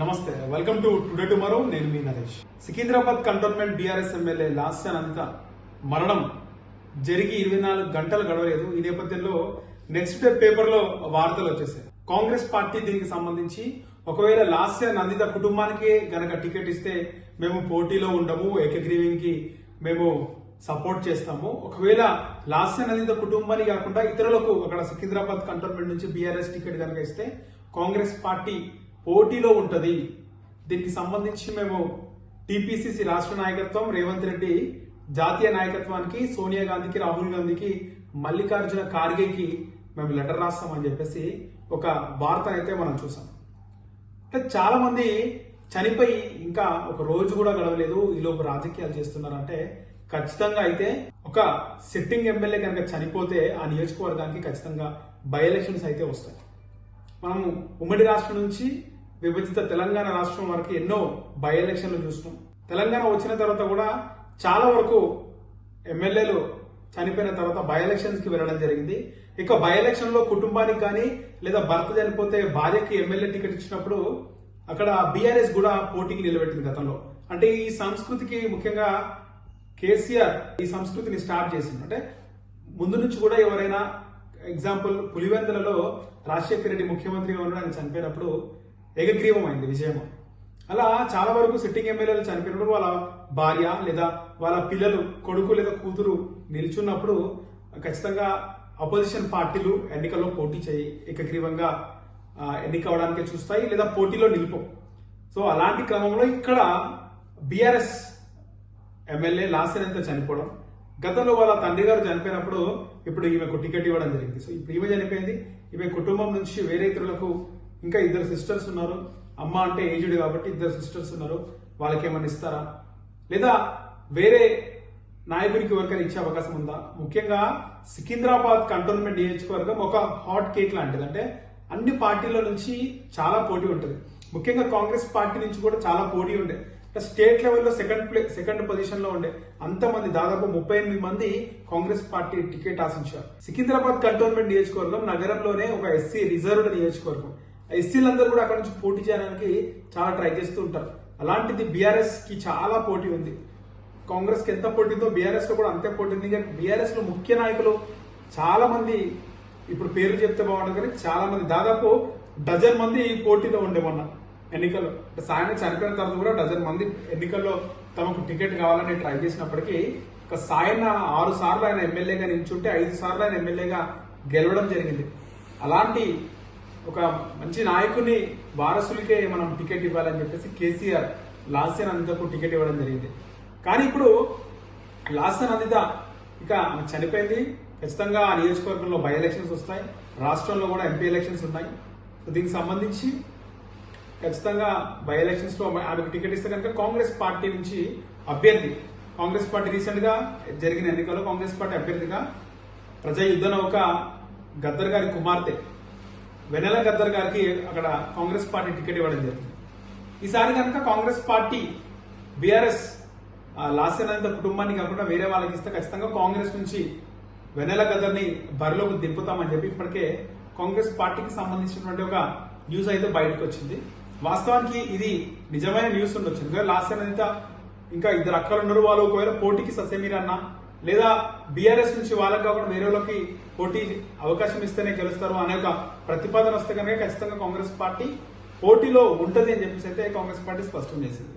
నమస్తే welcome to today tomorrow నేను మీ Naresh. Secunderabad cantonment BRS MLA Lasya Anitha మరణం జరిగి ఇరవై నాలుగు గంటలు గడవలేదు. ఈ నేపథ్యంలో నెక్స్ట్ డే పేపర్లో వార్తలు వచ్చేసాయి. కాంగ్రెస్ పార్టీ దీనికి సంబంధించి ఒకవేళ లాస్య నందిత కుటుంబానికి గనక టికెట్ ఇస్తే మేము పోటీలో ఉండము ఏకగ్రీవింగ్కి మేము సపోర్ట్ చేస్తాము. ఒకవేళ లాస్య నందిత కుటుంబానికి కాకుండా ఇతరులకు అక్కడ సికింద్రాబాద్ కంటోన్మెంట్ నుంచి బీఆర్ఎస్ టికెట్ కనుక ఇస్తే కాంగ్రెస్ పార్టీ పోటీలో ఉంటుంది. దీనికి సంబంధించి మేము టిపిసిసి రాష్ట్ర నాయకత్వం రేవంత్ రెడ్డి జాతీయ నాయకత్వానికి సోనియా గాంధీకి రాహుల్ గాంధీకి మల్లికార్జున ఖార్గేకి మేము లెటర్ రాస్తామని చెప్పేసి ఒక వార్తనైతే మనం చూసాం. అంటే చాలామంది చనిపోయి ఇంకా ఒక రోజు కూడా గడవలేదు ఈలోపు రాజకీయాలు చేస్తున్నారంటే ఖచ్చితంగా అయితే ఒక సిట్టింగ్ ఎమ్మెల్యే కనుక చనిపోతే ఆ నియోజకవర్గానికి ఖచ్చితంగా బై ఎలక్షన్స్ అయితే వస్తాయి. మనము ఉమ్మడి రాష్ట్రం నుంచి విభజిత తెలంగాణ రాష్ట్రం వరకు ఎన్నో బై ఎలక్షన్లు చూసినాం తెలంగాణ వచ్చిన తర్వాత కూడా చాలా వరకు ఎమ్మెల్యేలు చనిపోయిన తర్వాత బై ఎలక్షన్స్కి వెళ్ళడం జరిగింది. ఇక బై ఎలక్షన్లో కుటుంబానికి కానీ లేదా భర్త చనిపోతే భార్యకి ఎమ్మెల్యే టికెట్ ఇచ్చినప్పుడు అక్కడ బీఆర్ఎస్ కూడా పోటీకి నిలబెట్టింది గతంలో. అంటే ఈ సంస్కృతికి ముఖ్యంగా కేసీఆర్ ఈ సంస్కృతిని స్టార్ట్ చేసింది. అంటే ముందు నుంచి కూడా ఎవరైనా ఎగ్జాంపుల్ పులివెందులలో రాజశేఖర రెడ్డి ముఖ్యమంత్రిగా ఉండడానికి ఆయన చనిపోయినప్పుడు ఏకగ్రీవం అయింది విజయం అలా చాలా వరకు సిట్టింగ్ ఎమ్మెల్యేలు చనిపోయినప్పుడు వాళ్ళ భార్య లేదా వాళ్ళ పిల్లలు కొడుకు లేదా కూతురు నిల్చున్నప్పుడు ఖచ్చితంగా అపోజిషన్ పార్టీలు ఎన్నికల్లో పోటీ చేయి ఏకగ్రీవంగా ఆ, ఎన్నిక చూస్తాయి లేదా పోటీలో నిలుపు సో అలాంటి క్రమంలో ఇక్కడ బీఆర్ఎస్ ఎమ్మెల్యే లాసెనంత చనిపోవడం గతంలో వాళ్ళ తండ్రి గారు చనిపోయినప్పుడు ఇప్పుడు ఈమెకు టికెట్ ఇవ్వడం జరిగింది. సో ఇప్పుడు ఈమె చనిపోయింది. ఈమె కుటుంబం నుంచి వేరే ఇతరులకు ఇంకా ఇద్దరు సిస్టర్స్ ఉన్నారు. అమ్మ అంటే ఏజ్డ్ కాబట్టి ఇద్దరు సిస్టర్స్ ఉన్నారు. వాళ్ళకి ఏమైనా ఇస్తారా? లేదా వేరే నాయకుడికి ఎవరికైనా ఇచ్చే అవకాశం ఉందా? ముఖ్యంగా సికింద్రాబాద్ కంటోన్మెంట్ నియోజకవర్గం ఒక హాట్ కేక్ లాంటిది. అంటే అన్ని పార్టీల నుంచి చాలా పోటీ ఉంటుంది. ముఖ్యంగా కాంగ్రెస్ పార్టీ నుంచి కూడా చాలా పోటీ ఉండే. స్టేట్ లెవెల్లో సెకండ్ ప్లే సెకండ్ పొజిషన్లో ఉండే. అంతమంది దాదాపు ముప్పై ఎనిమిది మంది కాంగ్రెస్ పార్టీ టికెట్ ఆశించారు. సికింద్రాబాద్ కంటోన్మెంట్ నియోజకవర్గం నగరంలోనే ఒక ఎస్సీ రిజర్వ్డ్ నియోజకవర్గం. ఎస్సీలందరూ కూడా అక్కడ నుంచి పోటీ చేయడానికి చాలా ట్రై చేస్తూ ఉంటారు. అలాంటిది బీఆర్ఎస్కి చాలా పోటీ ఉంది. కాంగ్రెస్కి ఎంత పోటీ ఉందో బీఆర్ఎస్లో కూడా అంతే పోటీ ఉంది. కానీ బీఆర్ఎస్లో ముఖ్య నాయకులు చాలా మంది ఇప్పుడు పేరు చెప్తే బాగుంటుంది కానీ చాలా మంది దాదాపు డజన్ మంది పోటీలో ఉండే మొన్న ఎన్నికల్లో. సాయంత్రం సాయన చనిపోయిన తర్వాత కూడా డజన్ మంది ఎన్నికల్లో తమకు టికెట్ కావాలని ట్రై చేసినప్పటికీ ఒక సాయన ఆరు సార్లు ఆయన ఎమ్మెల్యేగా నిల్చుంటే ఐదు సార్లు ఆయన ఎమ్మెల్యేగా గెలవడం జరిగింది. అలాంటి ఒక మంచి నాయకుని వారసులకే మనం టికెట్ ఇవ్వాలని చెప్పేసి కేసీఆర్ లాస్యన్ అనితకు టికెట్ ఇవ్వడం జరిగింది. కానీ ఇప్పుడు లాస్యన్ అనిత ఇక ఆమె చనిపోయింది. ఖచ్చితంగా ఆ నియోజకవర్గంలో బై ఎలక్షన్స్ వస్తాయి. రాష్ట్రంలో కూడా ఎంపీ ఎలక్షన్స్ ఉన్నాయి. సో దీనికి సంబంధించి ఖచ్చితంగా బై ఎలక్షన్స్లో ఆమెకు టికెట్ ఇస్తే కనుక కాంగ్రెస్ పార్టీ నుంచి అభ్యర్థి కాంగ్రెస్ పార్టీ రీసెంట్గా జరిగిన ఎన్నికల్లో కాంగ్రెస్ పార్టీ అభ్యర్థిగా ప్రజా యుద్ధ నౌక గద్దర్ గారి కుమార్తె వెనెల గద్దర్ గారికి అక్కడ కాంగ్రెస్ పార్టీ టికెట్ ఇవ్వడం జరిగింది. ఈసారి కనుక కాంగ్రెస్ పార్టీ బీఆర్ఎస్ లాస్యనంత కుటుంబాన్ని కాకుండా వేరే వాళ్ళకి ఇస్తే ఖచ్చితంగా కాంగ్రెస్ నుంచి వెనెల గద్దర్ని బరిలోకి దింపుతామని చెప్పి ఇప్పటికే కాంగ్రెస్ పార్టీకి సంబంధించినటువంటి ఒక న్యూస్ అయితే బయటకు వచ్చింది. వాస్తవానికి ఇది నిజమైన న్యూస్ ఉండొచ్చు. ఎందుకంటే లాస్యనంత ఇంకా ఇద్దరు అక్కలు ఉన్నారు వాళ్ళు. ఒకవేళ పోటీకి ససేమిరన్నా లేదా బీఆర్ఎస్ నుంచి వాళ్ళకి కాకుండా వేరే వాళ్ళకి పోటీ అవకాశం ఇస్తేనే గెలుస్తారు అనే ఒక ప్రతిపాదన వస్తే కనుక ఖచ్చితంగా కాంగ్రెస్ పార్టీ పోటీలో ఉంటది అని చెప్పేసి అయితే కాంగ్రెస్ పార్టీ స్పష్టం చేసింది.